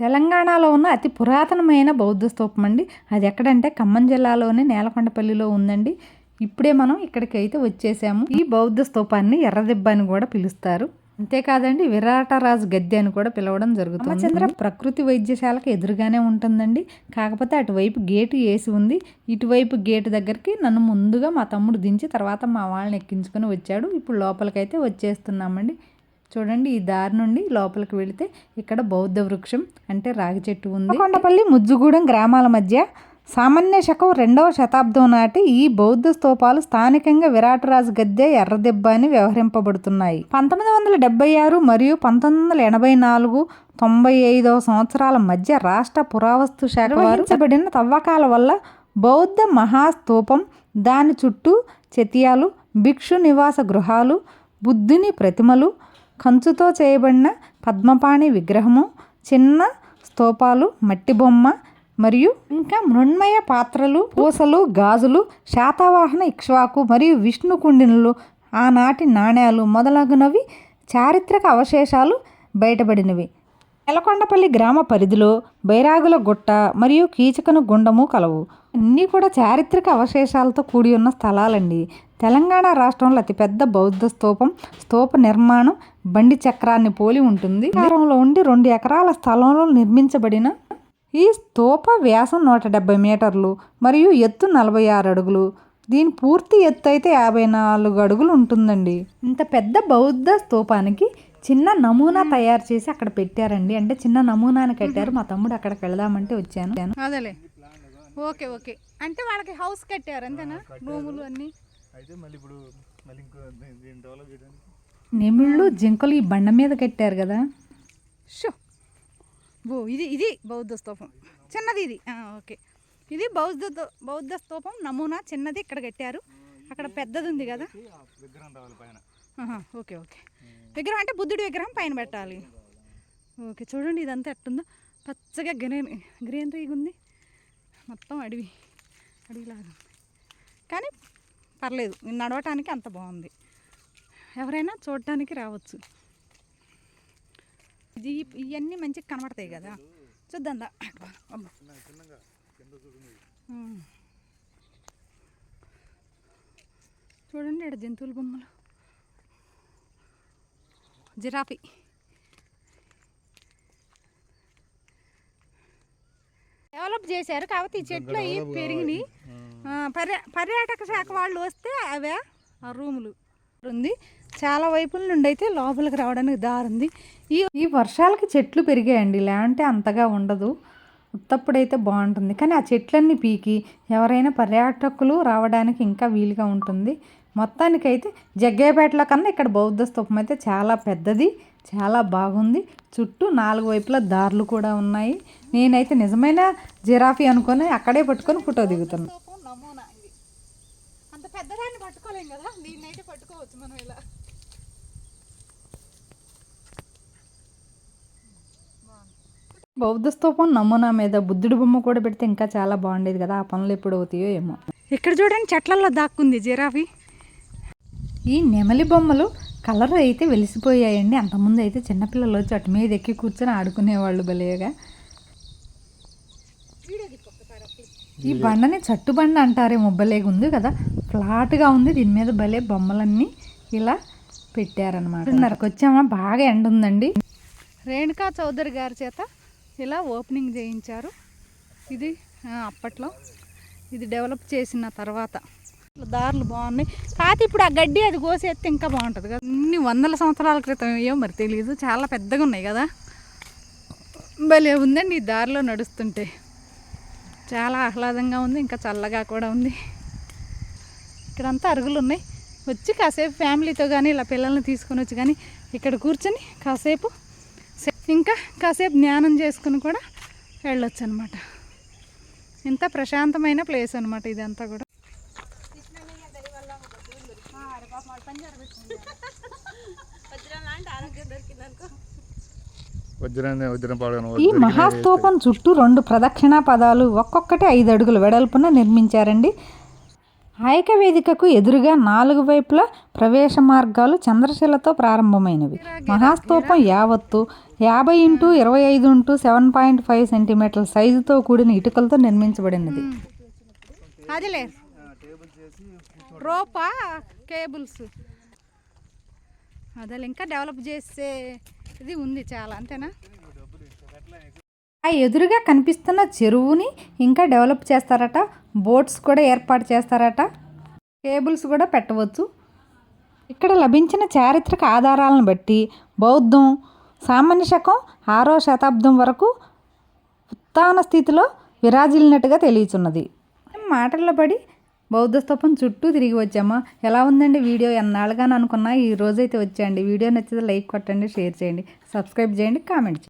తెలంగాణలో ఉన్న అతి పురాతనమైన బౌద్ధ స్తూపం అండి. అది ఎక్కడంటే ఖమ్మం జిల్లాలోని నేలకొండపల్లిలో ఉందండి. ఇప్పుడే మనం ఇక్కడికి అయితే వచ్చేసాము. ఈ బౌద్ధ స్తూపాన్ని ఎర్రదిబ్బ అని కూడా పిలుస్తారు. అంతేకాదండి విరాటరాజు గద్దె అని కూడా పిలవడం జరుగుతుంది. చంద్ర ప్రకృతి వైద్యశాలకు ఎదురుగానే ఉంటుందండి. కాకపోతే అటువైపు గేటు వేసి ఉంది. ఇటువైపు గేటు దగ్గరికి నన్ను ముందుగా మా తమ్ముడు దించి తర్వాత మా వాళ్ళని ఎక్కించుకొని వచ్చాడు. ఇప్పుడు లోపలికైతే వచ్చేస్తున్నామండి. చూడండి ఈ దారి నుండి లోపలికి వెళితే ఇక్కడ బౌద్ధ వృక్షం అంటే రాగి చెట్టు ఉంది. కొండపల్లి ముజ్జుగూడెం గ్రామాల మధ్య సామాన్య శకం రెండవ శతాబ్దం నాటి ఈ బౌద్ధ స్తూపాలు స్థానికంగా విరాటరాజు గద్దె ఎర్రదెబ్బ అని వ్యవహరింపబడుతున్నాయి. పంతొమ్మిది వందల డెబ్బై ఆరు మరియు పంతొమ్మిది వందల ఎనభై నాలుగు తొంభై ఐదవ సంవత్సరాల మధ్య రాష్ట్ర పురావస్తు శాఖ నిర్వహించబడిన తవ్వకాల వల్ల బౌద్ధ మహాస్తూపం దాని చుట్టూ చెతియాలు భిక్షు నివాస గృహాలు బుద్ధుని ప్రతిమలు కంచుతో చేయబడిన పద్మపాణి విగ్రహము చిన్న స్తూపాలు మట్టి బొమ్మ మరియు ఇంకా మృణ్మయ పాత్రలు పూసలు గాజులు శాతవాహన ఇక్ష్వాకు మరియు విష్ణు కుండినలు ఆనాటి నాణ్యాలు మొదలగునవి చారిత్రక అవశేషాలు బయటపడినవి. నెలకొండపల్లి గ్రామ పరిధిలో బైరాగుల గుట్ట మరియు కీచకను గుండము కలవు. అన్నీ కూడా చారిత్రక అవశేషాలతో కూడి ఉన్న స్థలాలండి. తెలంగాణ రాష్ట్రంలో అతిపెద్ద బౌద్ధ స్తూపం స్తూప నిర్మాణం బండి చక్రాన్ని పోలి ఉంటుంది. ఆకారంలో ఉండి రెండు ఎకరాల స్థలంలో నిర్మించబడిన ఈ స్తూప వ్యాసం నూట డెబ్బై మీటర్లు మరియు ఎత్తు నలభై ఆరు అడుగులు. దీని పూర్తి ఎత్తు అయితే యాభై నాలుగు అడుగులు ఉంటుందండి. ఇంత పెద్ద బౌద్ధ స్తూపానికి చిన్న నమూనా తయారు చేసి అక్కడ పెట్టారండి. అంటే చిన్న నమూనాని కట్టారు. మా తమ్ముడు అక్కడికి వెళదామంటే వచ్చాను. అదేలే. Okay okay. అంటే వాళ్ళకి హౌస్ కట్టారు అంతేనా? రూములు అన్నీ? అయితే మళ్ళీ ఇప్పుడు మళ్ళీ ఇంకో డెవలప్ చేయడానికి నెమిళ్ళు జింకలు ఈ బండ మీద కట్టారు కదా. షో. ఓ ఇది ఇది బౌద్ధ స్తూపం. చిన్నది ఇది. ఓకే. ఇది బౌద్ధ బౌద్ధ స్తూపం నమూనా చిన్నది ఇక్కడ కట్టారు. అక్కడ పెద్దది ఉంది కదా. Okay okay. విగ్రహం అంటే బుద్ధుడి విగ్రహం పైన పెట్టాలి. ఓకే చూడండి ఇదంతా ఎట్టుందో. పచ్చగా గ్రీన్ గ్రీనరీగా ఉంది మొత్తం అడవి అడవిలాగా కానీ పర్లేదు నడవటానికి అంత బాగుంది. ఎవరైనా చూడటానికి రావచ్చు. ఇది ఇవన్నీ మంచిగా కనబడతాయి కదా. చూద్దాం దా. చూడండి ఇక్కడ జంతువుల బొమ్మలు. జిరాఫీ. డెవలప్ చేశారు కాకపోతే ఈ చెట్లు అవి పెరిగినాయి. పర్యాటక శాఖ వాళ్ళు వస్తే అవే ఆ రూములు. ఉంది. చాలా వైపుల నుండి అయితే లోపలికి రావడానికి దారుంది. ఈ ఈ వర్షాలకి చెట్లు పెరిగాయండి. లేదంటే అంతగా ఉండదు. ఉత్తప్పుడైతే బాగుంటుంది. కానీ ఆ చెట్లన్నీ పీకి ఎవరైనా పర్యాటకులు రావడానికి ఇంకా వీలుగా ఉంటుంది. మొత్తానికైతే జగ్గయ్యపేటలో కన్నా ఇక్కడ బౌద్ధ స్తూపం అయితే చాలా పెద్దది చాలా బాగుంది. చుట్టూ నాలుగు వైపులా దారులు కూడా ఉన్నాయి. నేనైతే నిజమైన జిరాఫీ అనుకొని అక్కడే పట్టుకొని ఫోటో దిగుతున్నాను నమూనా అంత పెద్దదాన్ని పట్టుకోలేం కదా? దీన్ని అయితే పట్టుకోవచ్చు మనం ఇలా. బౌద్ధ స్తూపం నమూనా మీద బుద్ధుడి బొమ్మ కూడా పెడితే ఇంకా చాలా బాగుండేది కదా ఆ పనులు ఎప్పుడు అవుతాయో ఏమో. ఇక్కడ చూడండి చెట్లల్లో దాక్కుంది జిరాఫీ. ఈ నెమలి బొమ్మలు కలర్ అయితే వెలిసిపోయాయండి. అంతకుముందు అయితే చిన్నపిల్లలు వచ్చి అటు మీద ఎక్కి కూర్చొని ఆడుకునేవాళ్ళు భలేగా. ఈ బండని చట్టు బండ అంటారే ముబ్బలేగా ఉంది కదా ఫ్లాట్గా ఉంది. దీని మీద భలే బొమ్మలన్నీ ఇలా పెట్టారనమాట వచ్చామా? బాగా ఎండ ఉందండి. రేణుకా చౌదరి గారి చేత ఇలా ఓపెనింగ్ చేయించారు. ఇది అప్పట్లో. ఇది డెవలప్ చేసిన తర్వాత. దారులు బాగున్నాయి. కాకపోతే ఇప్పుడు ఆ గడ్డి అది కోసేస్తే ఇంకా బాగుంటుంది కదా. ఇన్ని వందల సంవత్సరాల క్రితం ఏమో మరి తెలియదు చాలా పెద్దగా ఉన్నాయి కదా. భలే ఉందండి ఈ దారిలో నడుస్తుంటే. చాలా ఆహ్లాదంగా ఉంది. ఇంకా చల్లగా కూడా ఉంది. ఇక్కడంతా అరుగులు ఉన్నాయి. వచ్చి కాసేపు ఫ్యామిలీతో కానీ ఇలా పిల్లల్ని తీసుకొని వచ్చి కానీ ఇక్కడ కూర్చొని కాసేపు ఇంకా కాసేపు ధ్యానం చేసుకుని కూడా వెళ్ళొచ్చు అనమాట ఇంత ప్రశాంతమైన ప్లేస్ అనమాట ఇదంతా కూడా. ఈ మహాస్తూపం చుట్టూ రెండు ప్రదక్షిణా పదాలు ఒక్కొక్కటి ఐదు అడుగుల వెడల్పున నిర్మించారండి. ఆయక వేదికకు ఎదురుగా నాలుగు వైపులా ప్రవేశ మార్గాలు చంద్రశిలతో ప్రారంభమైనవి. మహాస్తూపం యావత్తు యాభై ఇంటూ ఇరవై ఐదు ఇంటూ సెవెన్ పాయింట్ ఫైవ్ సెంటీమీటర్ల సైజుతో కూడిన ఇటుకలతో నిర్మించబడినది. అదిలే. రోపా కేబుల్స్. అదే ఇంకా డెవలప్ చేసే ఇది ఉంది చాలా అంతేనా? ఆ ఎదురుగా కనిపిస్తున్న చెరువుని ఇంకా డెవలప్ చేస్తారట బోట్స్ కూడా ఏర్పాటు చేస్తారట. కేబుల్స్ కూడా పెట్టవచ్చు. ఇక్కడ లభించిన చారిత్రక ఆధారాలను బట్టి బౌద్ధం సామాన్య శకం ఆరో శతాబ్దం వరకు ఉత్తాన స్థితిలో విరాజిల్లినట్టుగా తెలియచున్నది. మాటల్లో పడి బౌద్ధ స్తూపం చుట్టూ తిరిగి వచ్చామా? ఎలా ఉందండి వీడియో? ఎన్నాళ్ళుగానే అనుకున్నా ఈ రోజైతే వచ్చేయండి. వీడియో నచ్చితే లైక్ కొట్టండి షేర్ చేయండి సబ్స్క్రైబ్ చేయండి కామెంట్ చేయండి.